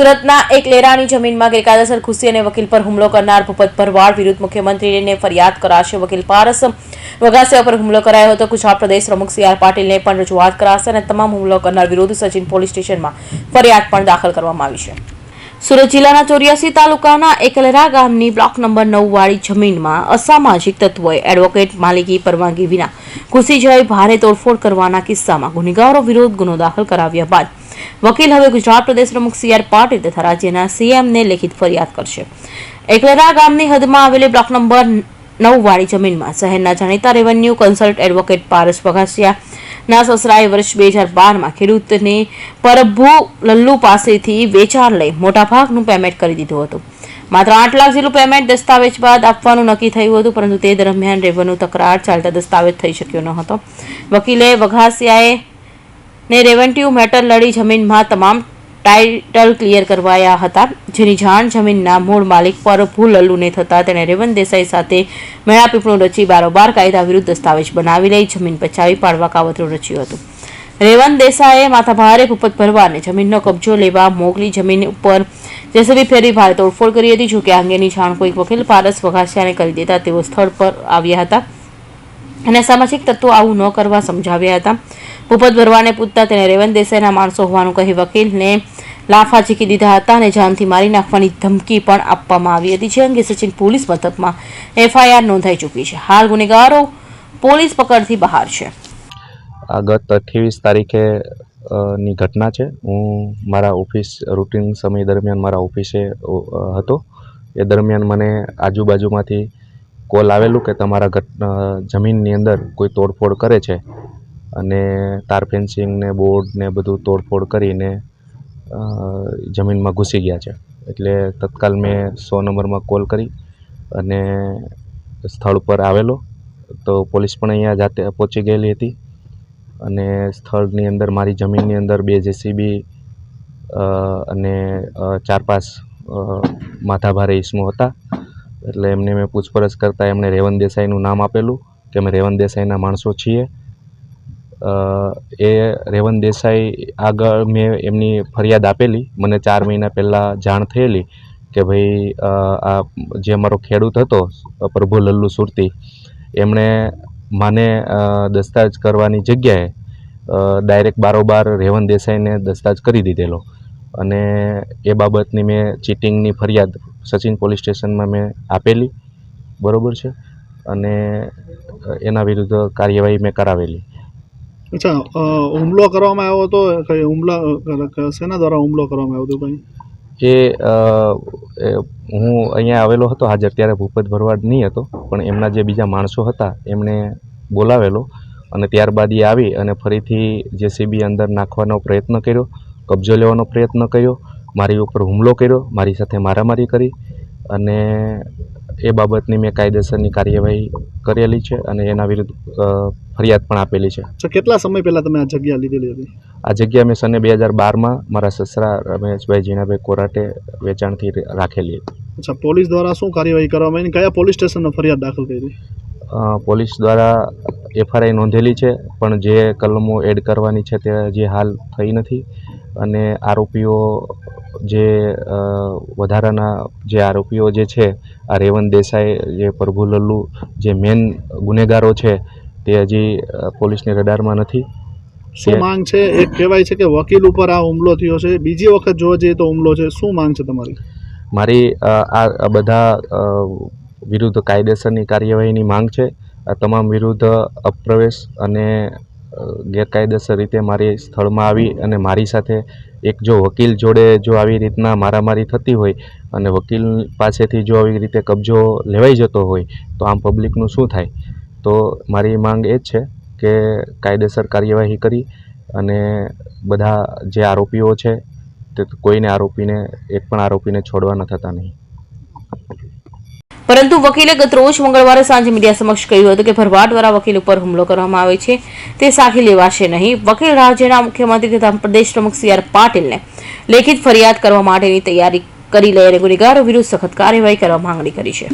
સુરતના એક લેરાની જમીનમાં ગેરકાયદેસર ઘૂસી અને વકીલ પર હુમલો કરનાર ભૂપત ભરવાડ વિરુદ્ધ મુખ્યમંત્રીને ફરિયાદ કરાશે. વકીલ પારસ વગાસિયા પર હુમલો કરાયો હતો. ગુજરાત પ્રદેશ પ્રમુખ સી આર પાટીલને પણ રજૂઆત કરાશે અને તમામ હુમલો કરનાર વિરુદ્ધ સચિન પોલીસ સ્ટેશનમાં ફરિયાદ પણ દાખલ કરવામાં આવી છે. સુરત જિલ્લાના ચોર્યાસી તાલુકાના એકલરા ગામની બ્લોક નંબર નવ વાળી જમીનમાં અસામાજિક તત્વોએ એડવોકેટ માલિકી પરવાનગી વિના ઘૂસી ભારે તોડફોડ કરવાના કિસ્સામાં ગુનેગારો વિરુદ્ધ ગુનો દાખલ કરાવ્યા બાદ વકીલ હવે ગુજરાત પ્રદેશ પ્રમુખ સી આર પાટીલ તથા રાજ્યના સીએમને લેખિત ફરિયાદ કરશે. એકલરા ગામની હદમાં આવેલી બ્લોક નંબર નવ વાળી જમીનમાં શહેરના જાણીતા revenue consult advocate Paras Vaghasiya ના સસરાએ વર્ષ બે હજાર બારમાં ખેડૂતને પરભુ લલ્લુ પાસેથી વેચાણ લઈ મોટાભાગનું પેમેન્ટ કરી દીધું હતું. માત્ર આઠ લાખ જેટલું પેમેન્ટ દસ્તાવેજ બાદ આપવાનું નક્કી થયું હતું, પરંતુ તે દરમિયાન રેવન્યુ તકરાર ચાલતા દસ્તાવેજ થઈ શક્યો ન હતો. વકીલે વઘાસિયાએ ને રેવન્યુ મેટર લડી જમીનમાં તમામ ટાઇટલ ક્લિયર કરવાયા હતા. જેની જાણ જમીનના મૂળ માલિક પર ભૂલ અલ્લુને થતા તેણે રેવંત દેસાઈ સાથે મેળાપીપળું રચી બારોબાર કાયદા વિરુદ્ધ દસ્તાવેજ બનાવી લઈ જમીન પચાવી પાડવા કાવતરું રચ્યું હતું. રેવંત દેસાઈએ માથાભારે ભૂપત ભરવાડને જમીનનો કબજો લેવા મોકલી જમીન ઉપર જેસીબી ફેરી ભારે તોડફોડ કરી હતી જોકે આ અંગેની જાણ કોઈક વકીલ પારસ વઘાસિયાને કરી દેતા તેઓ સ્થળ પર આવ્યા હતા. અને સામાજિક તત્વો આવું ન કરવા સમજાવ્યા હતા. ભૂપત ભરવાને પૂછતા તેને રેવંત દેસાઈના માણસો હોવાનું કહી વકીલને લાફા ઝીકી દીધા હતા અને જાનથી મારી નાખવાની ધમકી પણ આપવામાં આવી હતી, જે અંગે સચિન પોલીસ મથકમાં એફઆઈઆર નોંધાઈ ચૂકી છે. હાલ ગુનેગારો પોલીસ પકડથી બહાર છે. ગત અઠ્યાવીસ તારીખે ની ઘટના છે. હું મારા ઓફિસ રૂટિન સમય દરમિયાન મારા ઓફિસે હતો. એ દરમિયાન મને આજુબાજુમાંથી કોલ આવેલું કે તમારા ઘટ જમીનની અંદર કોઈ તોડફોડ કરે છે. અને તાર ફેન્સિંગ ને બોર્ડ ને બધું તોડફોડ કરીને જમીનમાં ઘૂસી ગયા છે. એટલે તત્કાલ મેં સો નંબરમાં કોલ કરી અને સ્થળ પર આવેલો. તો પોલીસ પણ અહીંયા જાતે પહોંચી ગયેલી હતી. અને સ્થળની અંદર, મારી જમીનની અંદર બે જેસીબી અને ચાર પાંચ માથાભારે ઈસમો હતા. એટલે એમને મેં પૂછપરછ કરતાં એમણે રેવંત દેસાઈનું નામ આપેલું કે અમે રેવંત દેસાઈના માણસો છીએ. એ રેવંત દેસાઈ આગળ મેં એમની ફરિયાદ આપેલી. મને ચાર મહિના પહેલાં જાણ થયેલી કે ભાઈ આ જે અમારો ખેડૂત હતો પ્રભુ લલ્લુ સુરતી, એમણે મને દસ્તાવેજ કરવાની જગ્યાએ ડાયરેક્ટ બારોબાર રેવન દેસાઈને દસ્તાવેજ કરી દીધેલો. અને એ બાબતની મેં ચીટિંગની ફરિયાદ સચિન પોલીસ સ્ટેશનમાં મેં આપેલી, બરોબર છે? અને એના વિરુદ્ધ કાર્યવાહી મેં કરાવેલી. અચ્છા હુમલો કરવામાં આવ્યો હતો હુમલા સેના દ્વારા હુમલો કરવામાં આવ્યો હતો કઈ એ, હું અહીંયા આવેલો હતો હાજર ત્યારે ભૂપત ભરવાડ નહીં હતો, પણ એમના જે બીજા માણસો હતા એમણે બોલાવેલો અને ત્યારબાદ એ આવી અને ફરીથી જેસીબી અંદર નાખવાનો પ્રયત્ન કર્યો, કબજો લેવાનો પ્રયત્ન કર્યો, મારી ઉપર હુમલો કર્યો, મારી સાથે મારામારી કરી અને એ બાબતની મેં કાયદેસરની કાર્યવાહી કરેલી છે અને એના વિરુદ્ધ ફરિયાદ પણ આપેલી છે. અચ્છા કેટલા સમય પહેલા તમે આ જગ્યા લીધેલી હતી? આ જગ્યા મેં સને બે હજાર બારમાં મારા સસરા રમેશભાઈ જીણાભાઈ કોરાટે વેચાણથી રાખેલી હતી. અચ્છા પોલીસ દ્વારા શું કાર્યવાહી કરવામાં આવી? કયા પોલીસ સ્ટેશનમાં ફરિયાદ દાખલ કરી? પોલીસ દ્વારા એફઆરઆઈ નોંધેલી છે પણ જે કલમો એડ કરવાની છે તે હજી હાલ થઈ નથી. અને આરોપીઓ જે વધારાના જે આરોપીઓ જે છે આ રેવંત દેસાઈ જે પ્રભુ લલ્લુ જે મેન ગુનેગારો છે તે હજી પોલીસની રડારમાં નથી. શું માંગ છે? એક કહેવાય છે કે વકીલ ઉપર આ હુમલો થયો છે. બીજી વખત જોવા જઈએ તો હુમલો છે. શું માંગ છે તમારી? મારી આ બધા વિરુદ્ધ કાયદેસરની કાર્યવાહીની માંગ છે. આ તમામ વિરુદ્ધ અપ્રવેશ અને ગેરકાયદેસર રીતે મારી સ્થળમાં આવી અને મારી સાથે એક જો વકીલ જોડે જો આવી રીતના મારામારી થતી હોય અને વકીલ પાસેથી જો આવી રીતે કબજો લેવાઈ જતો હોય, તો આમ પબ્લિકનું શું થાય? તો મારી માંગ એ જ છે કે કાયદેસર કાર્યવાહી કરી અને બધા જે આરોપીઓ છે તે કોઈને આરોપીને, એક પણ આરોપીને છોડવા ન થતા નહીં. પરંતુ વકીલે ગત રોજ મંગળવારે સાંજે મીડિયા સમક્ષ કહ્યું હતું કે ભરવાડ દ્વારા વકીલ ઉપર હુમલો કરવામાં આવે છે. તે સાખી લેવાશે નહીં. વકીલ રાજ્યના મુખ્યમંત્રી તથા પ્રદેશ પ્રમુખ સી આર પાટીલને લેખિત ફરિયાદ કરવા માટેની તૈયારી કરી લઈ અને ગુનેગારો વિરુદ્ધ સખત કાર્યવાહી કરવા માંગણી કરી છે.